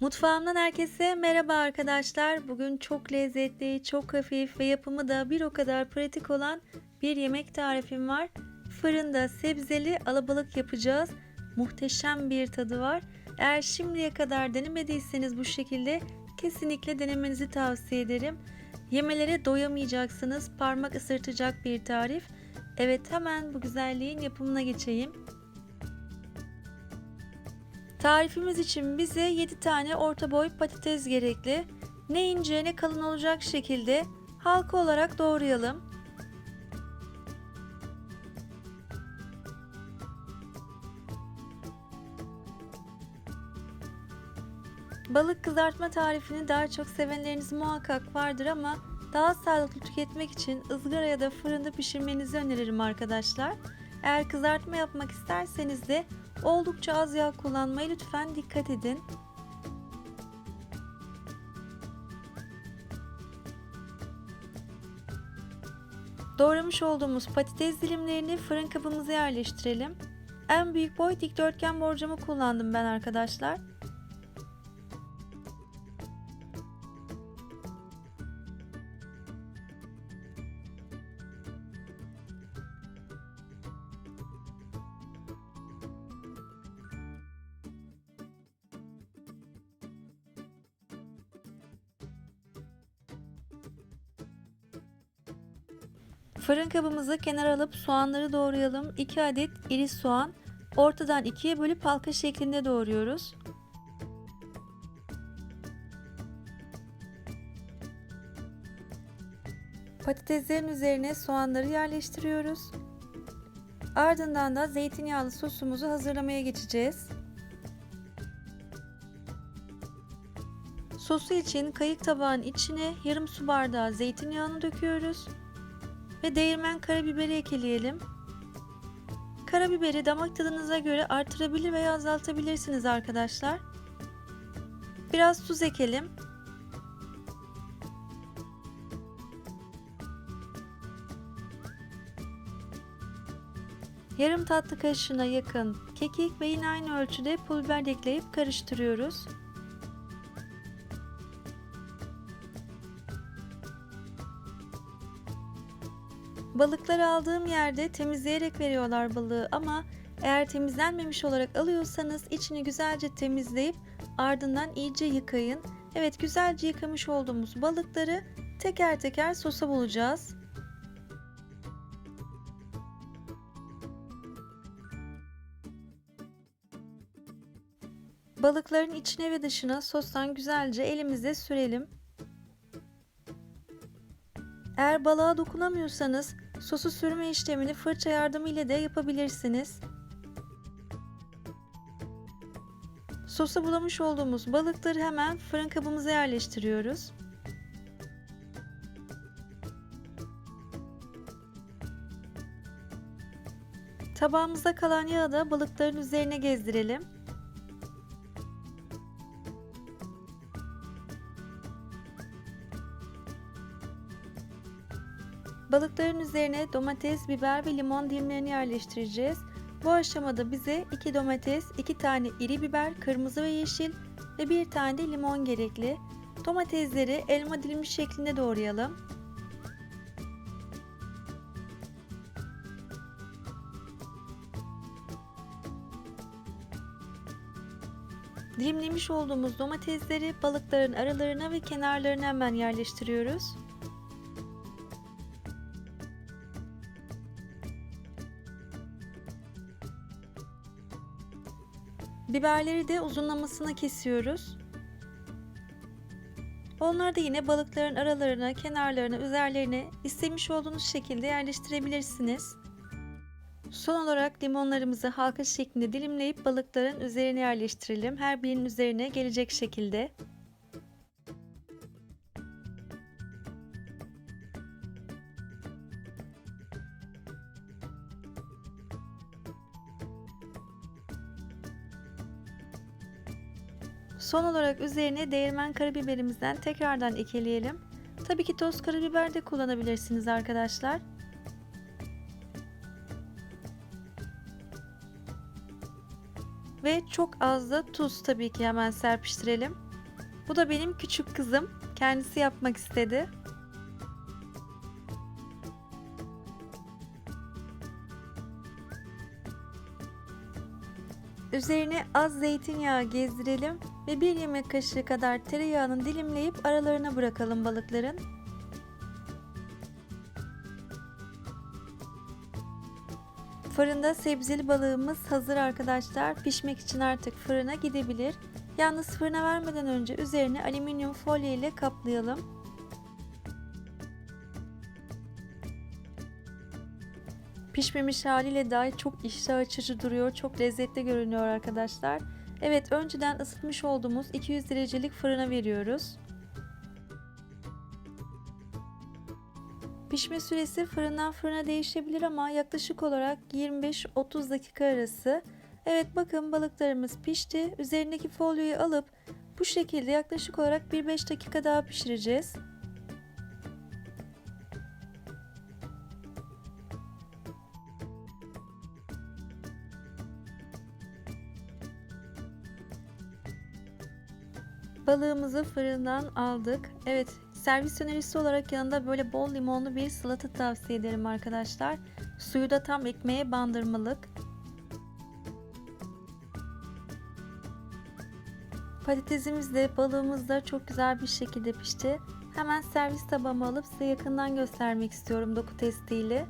Mutfağımdan herkese merhaba arkadaşlar. Bugün çok lezzetli, çok hafif ve yapımı da bir o kadar pratik olan bir yemek tarifim var. Fırında sebzeli alabalık yapacağız. Muhteşem bir tadı var. Eğer şimdiye kadar denemediyseniz bu şekilde kesinlikle denemenizi tavsiye ederim. Yemelere doyamayacaksınız. Parmak ısırtacak bir tarif. Evet hemen bu güzelliğin yapımına geçeyim. Tarifimiz için bize 7 tane orta boy patates gerekli. Ne ince ne kalın olacak şekilde halka olarak doğrayalım. Balık kızartma tarifini daha çok sevenleriniz muhakkak vardır ama daha sağlıklı tüketmek için ızgara ya da fırında pişirmenizi öneririm arkadaşlar. Eğer kızartma yapmak isterseniz de oldukça az yağ kullanmaya lütfen dikkat edin. Doğramış olduğumuz patates dilimlerini fırın kabımıza yerleştirelim. En büyük boy dikdörtgen borcamı kullandım ben arkadaşlar. Fırın kabımızı kenara alıp soğanları doğrayalım. 2 adet iri soğan ortadan ikiye bölüp halka şeklinde doğruyoruz. Patateslerin üzerine soğanları yerleştiriyoruz. Ardından da zeytinyağlı sosumuzu hazırlamaya geçeceğiz. Sosu için kayık tabağın içine yarım su bardağı zeytinyağını döküyoruz ve değirmen karabiberi ekleyelim. Karabiberi damak tadınıza göre artırabilir veya azaltabilirsiniz arkadaşlar. Biraz tuz ekelim. Yarım tatlı kaşığına yakın kekik ve yine aynı ölçüde pul biber ekleyip karıştırıyoruz. Balıkları aldığım yerde temizleyerek veriyorlar balığı ama eğer temizlenmemiş olarak alıyorsanız içini güzelce temizleyip ardından iyice yıkayın. Evet güzelce yıkamış olduğumuz balıkları teker teker sosa bulacağız. Balıkların içine ve dışına sostan güzelce elimizle sürelim. Eğer balığa dokunamıyorsanız sosu sürme işlemini fırça yardımıyla da yapabilirsiniz. Sosa bulamış olduğumuz balıkları hemen fırın kabımıza yerleştiriyoruz. Tabağımızda kalan yağı da balıkların üzerine gezdirelim. Balıkların üzerine domates, biber ve limon dilimlerini yerleştireceğiz. Bu aşamada bize 2 domates, 2 tane iri biber, kırmızı ve yeşil ve 1 tane de limon gerekli. Domatesleri elma dilimi şeklinde doğrayalım. Dilimlemiş olduğumuz domatesleri balıkların aralarına ve kenarlarına hemen yerleştiriyoruz. Biberleri de uzunlamasına kesiyoruz. Onları da yine balıkların aralarına, kenarlarına, üzerlerine istemiş olduğunuz şekilde yerleştirebilirsiniz. Son olarak limonlarımızı halka şeklinde dilimleyip balıkların üzerine yerleştirelim. Her birinin üzerine gelecek şekilde. Son olarak üzerine değirmen karabiberimizden tekrardan ekleyelim. Tabii ki toz karabiber de kullanabilirsiniz arkadaşlar. Ve çok az da tuz tabii ki hemen serpiştirelim. Bu da benim küçük kızım. Kendisi yapmak istedi. Üzerine az zeytinyağı gezdirelim ve bir yemek kaşığı kadar tereyağını dilimleyip aralarına bırakalım balıkların. Fırında sebzeli balığımız hazır arkadaşlar. Pişmek için artık fırına gidebilir. Yalnız fırına vermeden önce üzerine alüminyum folyo ile kaplayalım. Pişmemiş haliyle dahi çok iştah açıcı duruyor. Çok lezzetli görünüyor arkadaşlar. Evet önceden ısıtmış olduğumuz 200 derecelik fırına veriyoruz. Pişme süresi fırından fırına değişebilir ama yaklaşık olarak 25-30 dakika arası. Evet bakın balıklarımız pişti. Üzerindeki folyoyu alıp bu şekilde yaklaşık olarak 1-5 dakika daha pişireceğiz. Balığımızı fırından aldık. Evet, servis önerisi olarak yanında böyle bol limonlu bir salata tavsiye ederim arkadaşlar. Suyu da tam ekmeğe bandırmalık. Patatesimiz de balığımız da çok güzel bir şekilde pişti. Hemen servis tabağıma alıp size yakından göstermek istiyorum doku testiyle.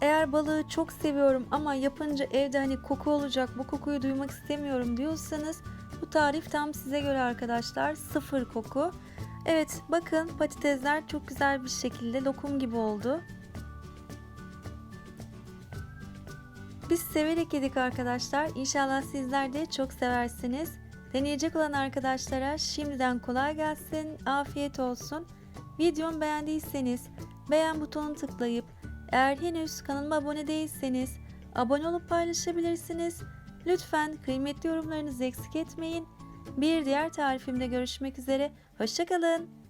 Eğer balığı çok seviyorum ama yapınca evde hani koku olacak bu kokuyu duymak istemiyorum diyorsanız bu tarif tam size göre arkadaşlar sıfır koku. Evet bakın patatesler çok güzel bir şekilde lokum gibi oldu. Biz severek yedik arkadaşlar. İnşallah sizler de çok seversiniz. Deneyecek olan arkadaşlara şimdiden kolay gelsin, afiyet olsun. Videomu beğendiyseniz beğen butonunu tıklayıp eğer henüz kanalıma abone değilseniz abone olup paylaşabilirsiniz. Lütfen kıymetli yorumlarınızı eksik etmeyin. Bir diğer tarifimde görüşmek üzere. Hoşçakalın.